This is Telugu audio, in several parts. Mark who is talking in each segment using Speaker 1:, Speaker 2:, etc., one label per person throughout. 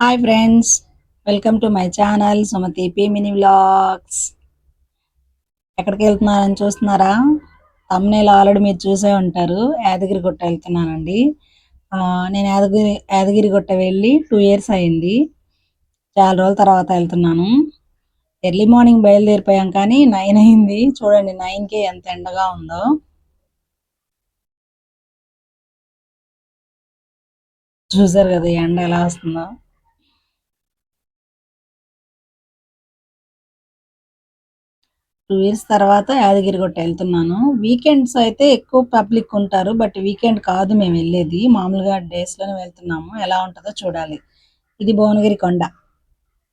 Speaker 1: Hi friends welcome to my channel Sumathi P mini vlogs ఎక్కడికి వెళ్తున్నారని చూస్తున్నారా? తమ్నేలు ఆల్రెడీ మీరు చూసే ఉంటారు. యాదగిరి గుట్ట వెళ్తున్నానండి. ఆ, నేను యాదగిరి యాదగిరి గుట్ట వెళ్ళి టూ ఇయర్స్ అయింది. చాలా రోజుల తర్వాత వెళ్తున్నాను. ఎర్లీ మార్నింగ్ బయలుదేరిపోయాం కానీ నైన్ అయింది. చూడండి నైన్కే ఎంత ఎండగా ఉందో. చూసారు కదా ఎండ ఎలా వస్తుందో. టూ ఇయర్స్ తర్వాత యాదగిరిగుట్ట వెళ్తున్నాను. వీకెండ్స్ అయితే ఎక్కువ పబ్లిక్ ఉంటారు బట్ వీకెండ్ కాదు మేము వెళ్ళేది. మామూలుగా డేస్లోనే వెళ్తున్నాము. ఎలా ఉంటుందో చూడాలి. ఇది భువనగిరి కొండ.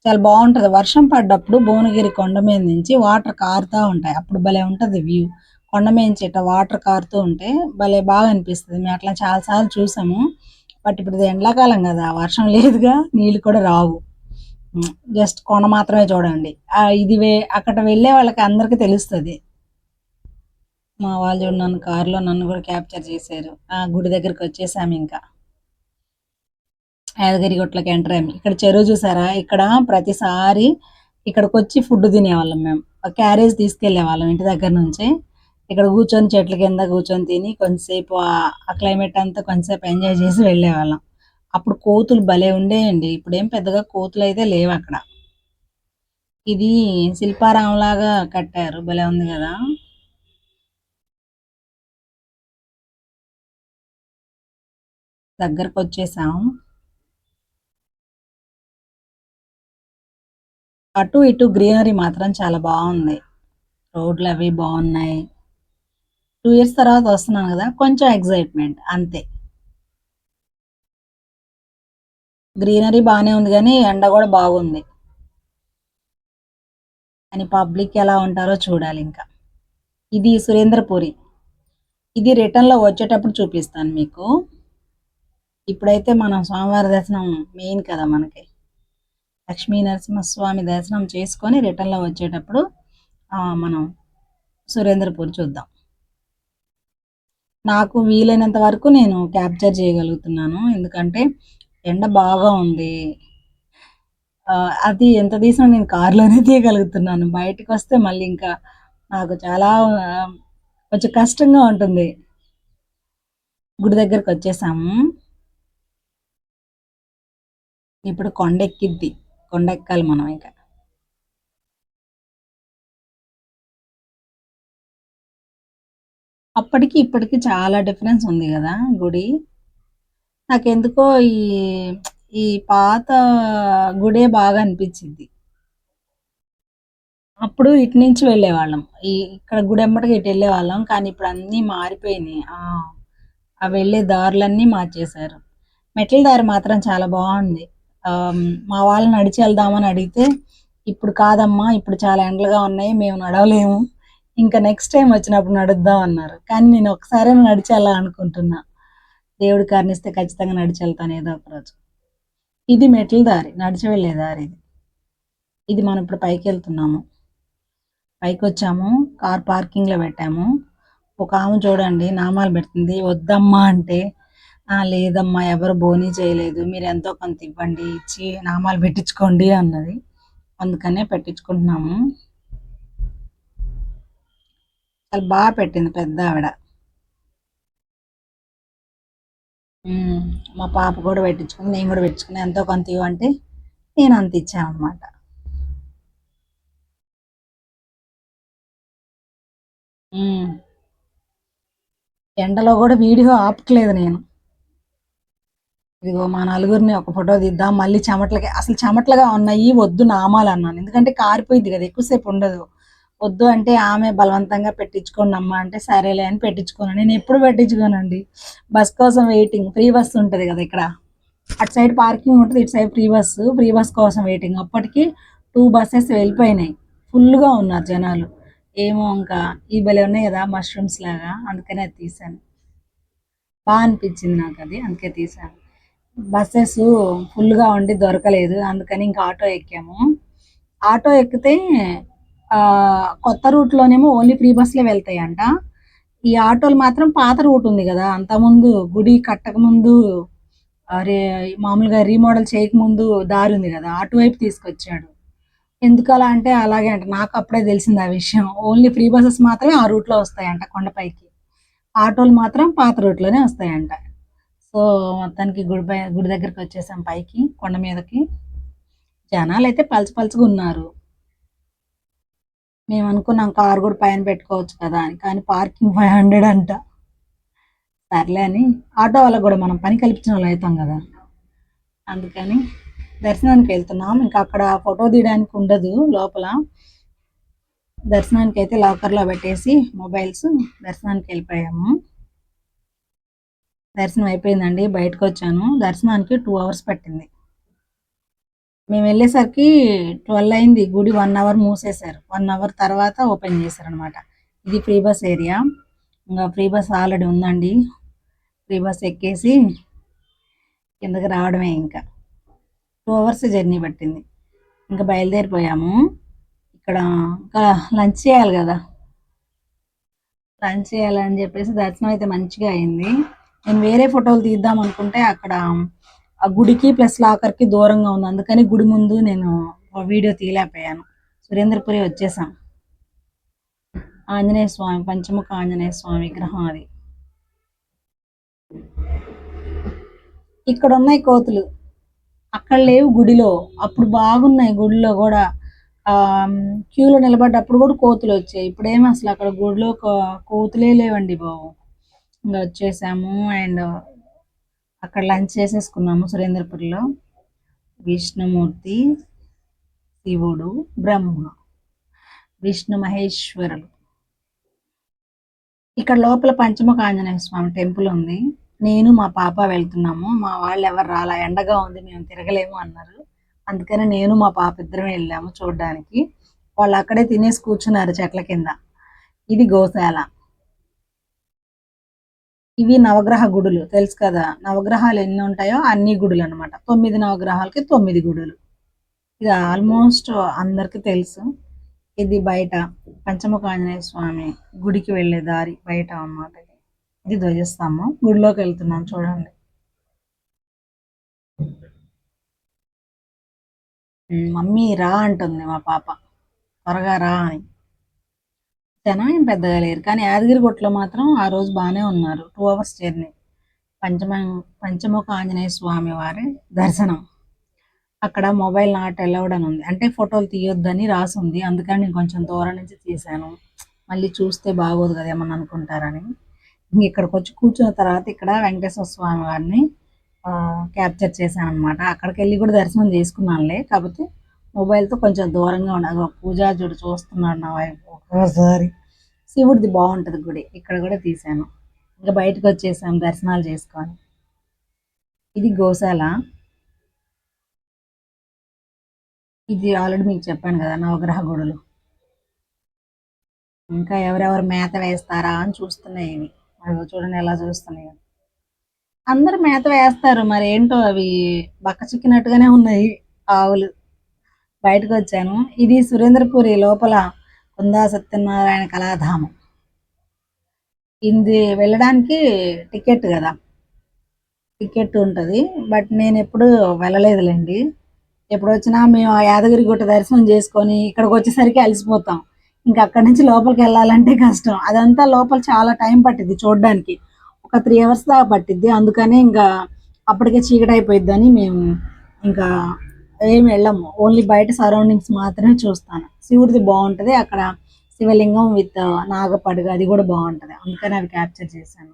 Speaker 1: చాలా బాగుంటది. వర్షం పడ్డప్పుడు భువనగిరి కొండ మీద నుంచి వాటర్ కారుతా ఉంటాయి. అప్పుడు భలే ఉంటది వ్యూ కొండ మీద నుంచి ఇట్లా వాటర్ కారుతూ ఉంటే భలే బాగా అనిపిస్తుంది. మేము అట్లా చాలా సార్లు చూసాము. బట్ ఇప్పుడు ఎండాకాలం కదా. వర్షం లేదుగా నీళ్ళు కూడా రావు. జస్ట్ కొండ మాత్రమే చూడండి. ఇది వే అక్కడ వెళ్ళే వాళ్ళకి అందరికీ తెలుస్తుంది. మా వాళ్ళు చూడు నన్ను కారులో నన్ను కూడా క్యాప్చర్ చేశారు. ఆ గుడి దగ్గరికి వచ్చేసాము ఇంకా. యాదగిరి గుట్లకి ఎంటర్ అయ్యాము ఇక్కడ చెరువు చూసారా? ఇక్కడ ప్రతిసారి ఇక్కడికి వచ్చి ఫుడ్ తినేవాళ్ళం మేము. క్యారేజ్ తీసుకెళ్ళే వాళ్ళం ఇంటి దగ్గర నుంచి. ఇక్కడ కూర్చొని చెట్ల కింద కూర్చొని తిని కొంతసేపు ఆ- ఆ క్లైమేట్ అంతా కొంతసేపు ఎంజాయ్ చేసి వెళ్ళేవాళ్ళం అప్పుడు కోతులు భలే ఉండేయండి. ఇప్పుడు ఏం పెద్దగా కోతులు అయితే లేవు అక్కడ. ఇది శిల్పారామం లాగా కట్టారు. భలే ఉంది కదా. దగ్గరకు వచ్చేసాం అటు ఇటు గ్రీనరీ మాత్రం చాలా బాగుంది. రోడ్లు అవి బాగున్నాయి. టూ ఇయర్స్ తర్వాత వస్తున్నాను కదా. కొంచెం ఎగ్జైట్మెంట్ అంతే. గ్రీనరీ బాగానే ఉంది కానీ ఎండ కూడా బాగుంది. అని పబ్లిక్ ఎలా ఉంటారో చూడాలి ఇంకా. ఇది సురేంద్రపురి ఇది రిటర్న్లో వచ్చేటప్పుడు చూపిస్తాను మీకు. ఇప్పుడైతే మనం స్వామివారి దర్శనం మెయిన్ కదా మనకి. లక్ష్మీ నరసింహస్వామి దర్శనం చేసుకొని రిటర్న్లో వచ్చేటప్పుడు మనం సురేంద్రపూర్ చూద్దాం. నాకు వీలైనంత వరకు నేను క్యాప్చర్ చేయగలుగుతున్నాను. ఎందుకంటే ఎండ బాగా ఉంది. అది ఎంత తీసినా నేను కారులోనే తీయగలుగుతున్నాను. బయటకు వస్తే మళ్ళీ ఇంకా నాకు చాలా కొంచెం కష్టంగా ఉంటుంది. గుడి దగ్గరకు వచ్చేసాము ఇప్పుడు కొండ ఎక్కిద్ది కొండ ఎక్కాలి మనం ఇంకా. అప్పటికి ఇప్పటికి చాలా డిఫరెన్స్ ఉంది కదా గుడి. నాకెందుకో ఈ ఈ పాత గుడే బాగా అనిపించింది. అప్పుడు ఇటు నుంచి వెళ్ళేవాళ్ళం. ఈ ఇక్కడ గుడి ఇటు వెళ్ళేవాళ్ళం. కానీ ఇప్పుడు అన్నీ మారిపోయినాయి. ఆ వెళ్ళే దారులన్నీ మార్చేశారు. మెట్ల దారి మాత్రం చాలా బాగుంది. మా వాళ్ళు నడిచి వెళ్దామని అడిగితే ఇప్పుడు కాదమ్మా ఇప్పుడు చాలా ఎండలుగా ఉన్నాయి మేము నడవలేము. ఇంకా నెక్స్ట్ టైం వచ్చినప్పుడు నడుద్దాం అన్నారు. కానీ నేను ఒకసారి నడిచేలా అనుకుంటున్నా దేవుడి కారణిస్తే ఖచ్చితంగా నడిచి వెళ్తాను ఏదో ఒక రోజు. ఇది మెట్ల దారి నడిచి వెళ్ళే దారి ఇది. ఇది మనం ఇప్పుడు పైకి వెళ్తున్నాము. పైకి వచ్చాము కార్ పార్కింగ్లో పెట్టాము. ఒక ఆమె చూడండి నామాలు పెడుతుంది వద్దమ్మా అంటే లేదమ్మా ఎవరు బోనీ చేయలేదు మీరు ఎంతో కొంత ఇవ్వండి ఇచ్చి నామాలు పెట్టించుకోండి అన్నది. అందుకనే పెట్టించుకుంటున్నాము. చాలా బాగా పెట్టింది పెద్ద ఆవిడ. మా పాప కూడా పెట్టించుకుని నేను కూడా పెట్టుకుని ఎంతో కొంత ఇవ్వంటే నేను అంత ఇచ్చాను అనమాట ఎండలో కూడా వీడియో ఆపట్లేదు నేను. ఇదిగో మా నలుగురిని ఒక ఫోటో తీద్దాం మళ్ళీ చెమటలకి అసలు చెమటలుగా ఉన్నాయి వద్దు నామాలు అన్నాను. ఎందుకంటే కారిపోయింది కదా ఎక్కువసేపు ఉండదు. వద్దు అంటే ఆమె బలవంతంగా పెట్టించుకోండి అమ్మా అంటే సరేలే అని పెట్టించుకోను నేను ఎప్పుడు పెట్టించుకోనండి. బస్ కోసం వెయిటింగ్ ఫ్రీ బస్ ఉంటుంది కదా ఇక్కడ. అటు సైడ్ పార్కింగ్ ఉంటుంది ఇటు side free bus free bus కోసం వెయిటింగ్ అప్పటికి టూ బస్సెస్ వెళ్ళిపోయినాయి. ఫుల్గా ఉన్నారు జనాలు. ఏమో ఇంకా ఈ భలే ఉన్నాయి కదా మష్రూమ్స్ లాగా. అందుకనే అది తీసాను బాగా అనిపించింది నాకు అది. అందుకే తీసాను బస్సెస్ ఫుల్గా ఉండి దొరకలేదు. అందుకని ఇంకా ఆటో ఎక్కాము. ఆటో ఎక్కితే కొత్త రూట్లోనేమో ఓన్లీ ఫ్రీ బస్సులే వెళ్తాయంట. ఈ ఆటోలు మాత్రం పాత రూట్ ఉంది కదా అంతకుముందు గుడి కట్టకముందు రే మామూలుగా రీమోడల్ చేయకముందు దారి ఉంది కదా అటువైపు తీసుకొచ్చాడు. ఎందుకు అలా అంటే అలాగే అంట నాకు అప్పుడే తెలిసింది ఆ విషయం. ఓన్లీ ఫ్రీ బస్సెస్ మాత్రమే ఆ రూట్లో వస్తాయంట కొండపైకి. ఆటోలు మాత్రం పాత రూట్లోనే వస్తాయంట. సో మొత్తానికి గుడి పై గుడి దగ్గరికి వచ్చేసాం పైకి కొండ మీదకి. జనాలు అయితే పలచ పలచగా ఉన్నారు. మేము అనుకున్నాం కార్ కూడా పైన పెట్టుకోవచ్చు కదా అని కానీ పార్కింగ్ ఫైవ్ హండ్రెడ్ అంట. సర్లే అని ఆటో వాళ్ళకి కూడా మనం పని కల్పించిన వాళ్ళు అవుతాం కదా. అందుకని దర్శనానికి వెళ్తున్నాం. ఇంకా అక్కడ ఫోటో తీయడానికి ఉండదు లోపల. దర్శనానికి అయితే లాకర్లో పెట్టేసి మొబైల్స్ దర్శనానికి వెళ్ళిపోయాము. దర్శనం అయిపోయిందండి బయటకు వచ్చాను. దర్శనానికి టూ అవర్స్ పట్టింది. మేము వెళ్ళేసరికి ట్వెల్వ్ అయింది. గుడి వన్ అవర్ మూసేశారు. వన్ అవర్ తర్వాత ఓపెన్ చేశారు అనమాట ఇది ఫ్రీ బస్ ఏరియా. ఇంకా ఫ్రీ బస్ ఆల్రెడీ ఉందండి. ఫ్రీ బస్ ఎక్కేసి కిందకి రావడమే ఇంకా. టూ అవర్స్ జర్నీ పట్టింది. ఇంకా బయలుదేరిపోయాము. ఇక్కడ ఇంకా లంచ్ చేయాలి కదా. లంచ్ చేయాలని చెప్పేసి దర్శనం అయితే మంచిగా అయింది. నేను వేరే ఫోటోలు తీద్దాం అనుకుంటే అక్కడ ఆ గుడికి ప్లస్ లాకర్కి దూరంగా ఉంది. అందుకని గుడి ముందు నేను వీడియో తీయలేకపోయాను. సురేంద్రపురి వచ్చేసాం. ఆంజనేయ స్వామి పంచముఖ ఆంజనేయ స్వామి విగ్రహం అది. ఇక్కడ ఉన్నాయి కోతులు. అక్కడ లేవు గుడిలో. అప్పుడు బాగున్నాయి గుడిలో కూడా. క్యూలో నిలబడ్డప్పుడు కూడా కోతులు వచ్చాయి. ఇప్పుడేమో అసలు అక్కడ గుడిలో కోతులే లేవండి బాబు. ఇంకా వచ్చేసాము అండ్ అక్కడ లంచ్ చేసేసుకున్నాము సురేంద్రపురిలో. విష్ణుమూర్తి శివుడు బ్రహ్మ విష్ణు మహేశ్వరులు ఇక్కడ లోపల పంచముఖ ఆంజనేయ స్వామి టెంపుల్ ఉంది. నేను మా పాప వెళ్తున్నాము. మా వాళ్ళు ఎవరు రాలా? ఎండగా ఉంది మేము తిరగలేము అన్నారు. అందుకని నేను మా పాప ఇద్దరం వెళ్ళాము చూడడానికి. వాళ్ళు అక్కడే తినేసి కూర్చున్నారు చెట్ల కింద. ఇది గోశాల. ఇవి నవగ్రహ గుడులు. తెలుసు కదా? నవగ్రహాలు ఎన్ని ఉంటాయో అన్ని గుడులు అనమాట తొమ్మిది నవగ్రహాలకి తొమ్మిది గుడులు. ఇది ఆల్మోస్ట్ అందరికి తెలుసు. ఇది బయట పంచముఖ ఆంజనేయ స్వామి గుడికి వెళ్ళే దారి బయట అన్నమాట ఇది. ధ్వజస్తాము గుడిలోకి వెళ్తున్నాం చూడండి. మమ్మీ రా అంటుంది మా పాప. త్వరగా రా అని. జనం ఏం పెద్దగా లేరు. కానీ యాదగిరిగుట్టలో మాత్రం ఆ రోజు బాగానే ఉన్నారు. టూ అవర్స్ జర్నీ పంచమ పంచముఖ ఆంజనేయ స్వామి వారి దర్శనం. అక్కడ మొబైల్ నాట్ అలౌడ్ అని ఉంది. అంటే ఫోటోలు తీయొద్దని రాసి ఉంది అందుకని నేను కొంచెం దూరం నుంచి తీశాను. మళ్ళీ చూస్తే బాగోదు కదా ఏమన్నా అనుకుంటారని. ఇక్కడికి వచ్చి కూర్చున్న తర్వాత ఇక్కడ వెంకటేశ్వర స్వామి వారిని క్యాప్చర్ చేశాను అనమాట అక్కడికి వెళ్ళి కూడా దర్శనం చేసుకున్నానులే. కాకపోతే మొబైల్తో కొంచెం దూరంగా ఉండదు చూడు చూస్తున్నాడు నా వైపు. ఒక్కసారి. శివుడిది బాగుంటుంది గుడి. ఇక్కడ కూడా తీసాను ఇంకా బయటకు వచ్చేసాం దర్శనాలు చేసుకొని. ఇది గోశాల. ఇది ఆల్రెడీ మీకు చెప్పాను కదా నవగ్రహ గుడులు. ఇంకా ఎవరెవరు మేత వేస్తారా అని చూస్తున్నాయి ఇవి. అవి చూడండి ఎలా చూస్తున్నాయి. అందరు మేత వేస్తారు. మరి ఏంటో అవి బక్క చిక్కినట్టుగానే ఉన్నాయి ఆవులు. బయటకు వచ్చాను. ఇది సురేంద్రపురి లోపల కుందా సత్యనారాయణ కళాధామం. ఇది వెళ్ళడానికి టికెట్ కదా. టికెట్ ఉంటుంది. బట్ నేను ఎప్పుడు వెళ్ళలేదులేండి. ఎప్పుడు వచ్చినా మేము ఆ యాదగిరి గుట్ట దర్శనం చేసుకొని ఇక్కడికి వచ్చేసరికి అలసిపోతాం. ఇంకా అక్కడి నుంచి లోపలికి వెళ్ళాలంటే కష్టం. అదంతా లోపల చాలా టైం పట్టింది చూడడానికి. ఒక త్రీ అవర్స్ దాకా పట్టిద్ది. అందుకనే ఇంకా అప్పటికే చీకటి అయిపోయిద్దని మేము ఇంకా ఏమి వెళ్ళము. ఓన్లీ బయట సరౌండింగ్స్ మాత్రమే చూస్తాను. శివుడిది బాగుంటుంది. అక్కడ శివలింగం విత్ uh, నాగపడుగు అది కూడా బాగుంటుంది. అందుకని అవి క్యాప్చర్ చేశాను.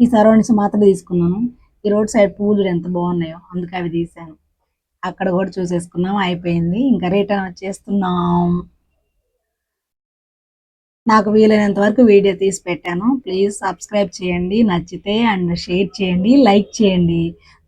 Speaker 1: ఈ సరౌండింగ్స్ మాత్రం తీసుకున్నాను. ఈ రోడ్ సైడ్ పూలు ఎంత బాగున్నాయో. అందుకే అవి తీసాను అక్కడ కూడా చూసేసుకున్నాం. అయిపోయింది. ఇంకా రిటర్న్ వచ్చేస్తున్నాం. నాకు వీలైనంత వరకు వీడియో తీసి పెట్టాను. ప్లీజ్ సబ్స్క్రైబ్ చేయండి. నచ్చితే అండ్ షేర్ చేయండి. లైక్ చేయండి.